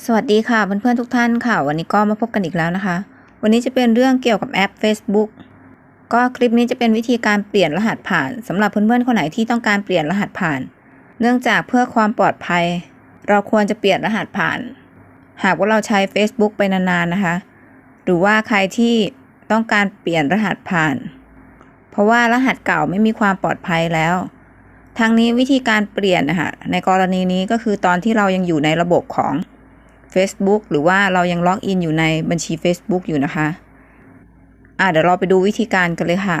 สวัสดีค่ะเพื่อนๆทุกท่านค่ะ วันนี้ก็มาพบกันอีกแล้วนะคะ วันนี้จะเป็นเรื่องเกี่ยวกับแอป Facebook ก็คลิปนี้จะเป็นวิธีการเปลี่ยนรหัสผ่านสำหรับเพื่อนๆคนไหนที่ต้องการเปลี่ยนรหัสผ่าน เนื่องจากเพื่อความปลอดภัย เราควรจะเปลี่ยนรหัสผ่าน หากว่าเราใช้ Facebook ไปนานๆนะคะ หรือว่าใครที่ต้องการเปลี่ยนรหัสผ่าน เพราะว่ารหัสเก่าไม่มีความปลอดภัยแล้วทางนี้วิธีการเปลี่ยนนะคะในกรณีนี้ก็คือตอนที่เรายังอยู่ในระบบของ Facebook หรือว่าเรายังล็อกอินอยู่ในบัญชี Facebook อยู่นะคะอ่าเดี๋ยวเราไปดูวิธีการกันเลยค่ะ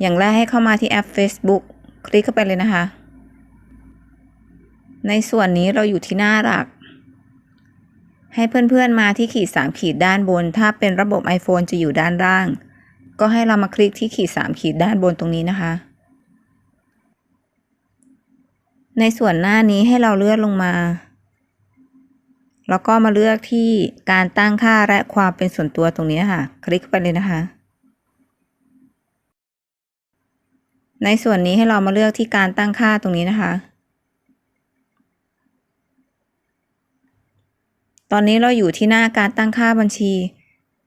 อย่างแรกให้เข้ามาที่แอป Facebook คลิกเข้าไปเลยนะคะ ในส่วนนี้เราอยู่ที่หน้าหลัก ให้เพื่อนๆมาที่ขีด 3 ขีดด้านบน ถ้าเป็นระบบ iPhone จะอยู่ด้านล่าง ก็ให้เรามาคลิกที่ขีด 3 ขีดด้านบนตรงนี้นะคะ ในส่วนหน้านี้ให้เราเลื่อนลงมา แล้วก็มาเลือกที่การตั้งค่าและความเป็นส่วนตัวตรงนี้ค่ะ คลิกไปเลยนะคะ ในส่วนนี้ให้เรามาเลือกที่การตั้งค่าตรงนี้นะคะ ตอนนี้เราอยู่ที่หน้าการตั้งค่าบัญชี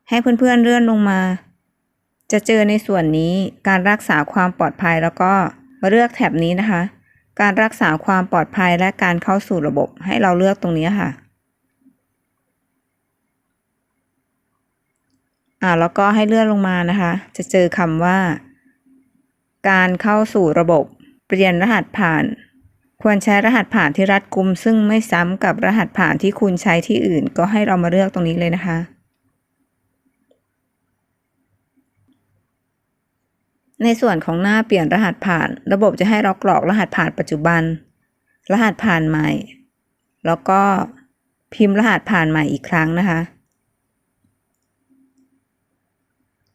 ให้เพื่อนๆเลื่อนลงมา จะเจอในส่วนนี้การรักษาความปลอดภัยแล้วก็มาเลือกแถบนี้นะคะ การรักษาความปลอดภัยและการเข้าสู่ระบบให้เราเลือกตรงนี้ค่ะ อ่าแล้วก็ให้เลื่อนลงมานะคะ จะเจอคำว่า การเข้าสู่ระบบ เปลี่ยนรหัสผ่าน ควรใช้รหัสผ่านที่รัดกุม ซึ่งไม่ซ้ำกับรหัสผ่านที่คุณใช้ที่อื่น ก็ให้เรามาเลือกตรงนี้เลยนะคะ ในส่วนของหน้าเปลี่ยนรหัสผ่าน ระบบจะให้เรากรอกรหัสผ่านปัจจุบัน รหัสผ่านใหม่ แล้วก็พิมพ์รหัสผ่านใหม่อีกครั้งนะคะ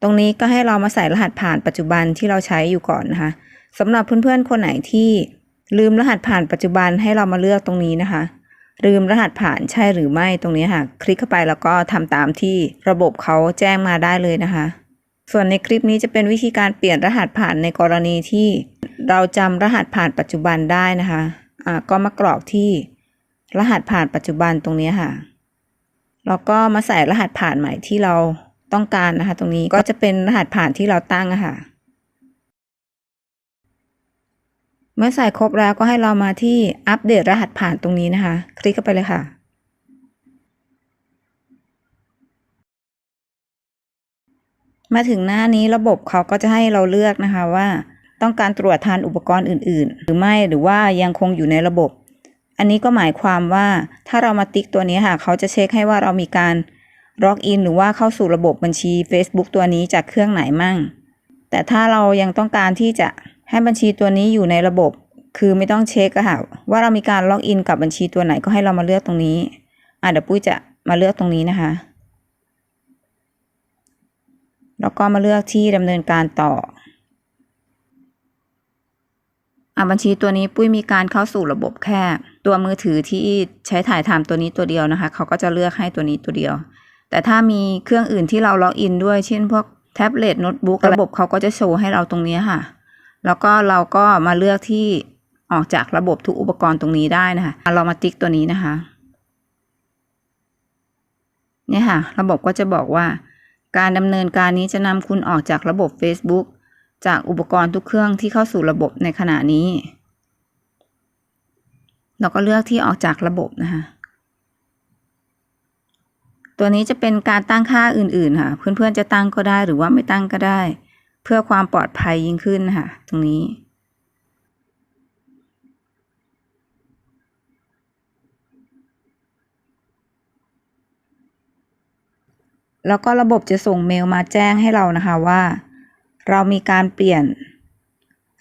ตรงนี้ก็ให้เรามาใส่รหัสผ่านปัจจุบันที่เราใช้อยู่ก่อนนะคะสำหรับเพื่อนๆคนไหนที่ลืมรหัสผ่านปัจจุบันให้เรามาเลือกตรงนี้นะคะ ลืมรหัสผ่านใช่หรือไม่ตรงนี้ค่ะ คลิกเข้าไปแล้วก็ทำตามที่ระบบเขาแจ้งมาได้เลยนะคะ ส่วนในคลิปนี้จะเป็นวิธีการเปลี่ยนรหัสผ่านในกรณีที่เราจำรหัสผ่านปัจจุบันได้นะคะอ่าก็มากรอกที่รหัสผ่านปัจจุบันตรงนี้ค่ะแล้วก็มาใส่รหัสผ่านใหม่ที่เรา ต้องการนะคะ ตรงนี้ก็จะเป็นรหัสผ่านที่เราตั้งอะค่ะ เมื่อใส่ครบแล้วก็ให้เรามาที่อัปเดตรหัสผ่านตรงนี้นะคะ คลิกเข้าไปเลยค่ะ มาถึงหน้านี้ระบบเขาก็จะให้เราเลือกนะคะว่าต้องการตรวจทานอุปกรณ์อื่น ๆ หรือไม่หรือว่ายังคงอยู่ในระบบ อันนี้ก็หมายความว่าถ้าเรามาติ๊กตัวนี้ค่ะ เขาจะเช็คให้ว่าเรามีการ ล็อกอินหรือว่าเข้าสู่ระบบบัญชี Facebook ตัวนี้จากเครื่องไหนมั่ง แต่ถ้าเรายังต้องการที่จะให้บัญชีตัวนี้อยู่ในระบบ คือไม่ต้องเช็คอะค่ะว่าเรามีการล็อกอินกับบัญชีตัวไหนก็ให้เรามาเลือกตรงนี้อะเดี๋ยวปุ้ยจะมาเลือกตรงนี้นะคะ แล้วก็มาเลือกที่ดำเนินการต่ออะบัญชีตัวนี้ปุ้ยมีการเข้าสู่ระบบแค่ตัวมือถือที่ใช้ถ่ายทำตัวนี้ตัวเดียวนะคะ เขาก็จะเลือกให้ตัวนี้ตัวเดียว แต่ถ้ามีเครื่องอื่นที่เราล็อกอินด้วย เช่นพวกแท็บเล็ตโน้ตบุ๊กระบบเขาก็จะโชว์ให้เราตรงนี้ค่ะ แล้วก็เราก็มาเลือกที่ออกจากระบบทุกอุปกรณ์ตรงนี้ได้นะคะ เรามาติ๊กตัวนี้นะคะ เนี่ยค่ะ ระบบก็จะบอกว่า การดำเนินการนี้จะนำคุณออกจากระบบ Facebook จากอุปกรณ์ทุกเครื่องที่เข้าสู่ระบบในขณะนี้ เราก็เลือกที่ออกจากระบบนะคะ ตัวนี้จะเป็นการตั้งค่าอื่นๆ ค่ะ เพื่อนๆจะตั้งก็ได้หรือว่าไม่ตั้งก็ได้ เพื่อความปลอดภัยยิ่งขึ้นค่ะ ตรงนี้แล้วก็ระบบจะส่งเมลมาแจ้งให้เรานะคะว่า เรามีการเปลี่ยน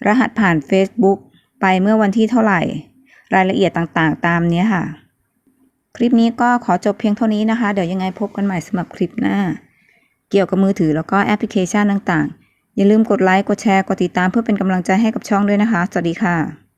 รหัสผ่าน Facebook ไปเมื่อวันที่เท่าไหร่ รายละเอียดต่างๆ ตามนี้ค่ะ คลิปนี้ก็ขอจบเพียงเท่านี้นะคะ เดี๋ยวยังไงพบกันใหม่สำหรับคลิปหน้า เกี่ยวกับมือถือแล้วก็แอปพลิเคชันต่างๆ อย่าลืมกดไลค์ กดแชร์ กดติดตามเพื่อเป็นกำลังใจให้กับช่องด้วยนะคะ สวัสดีค่ะ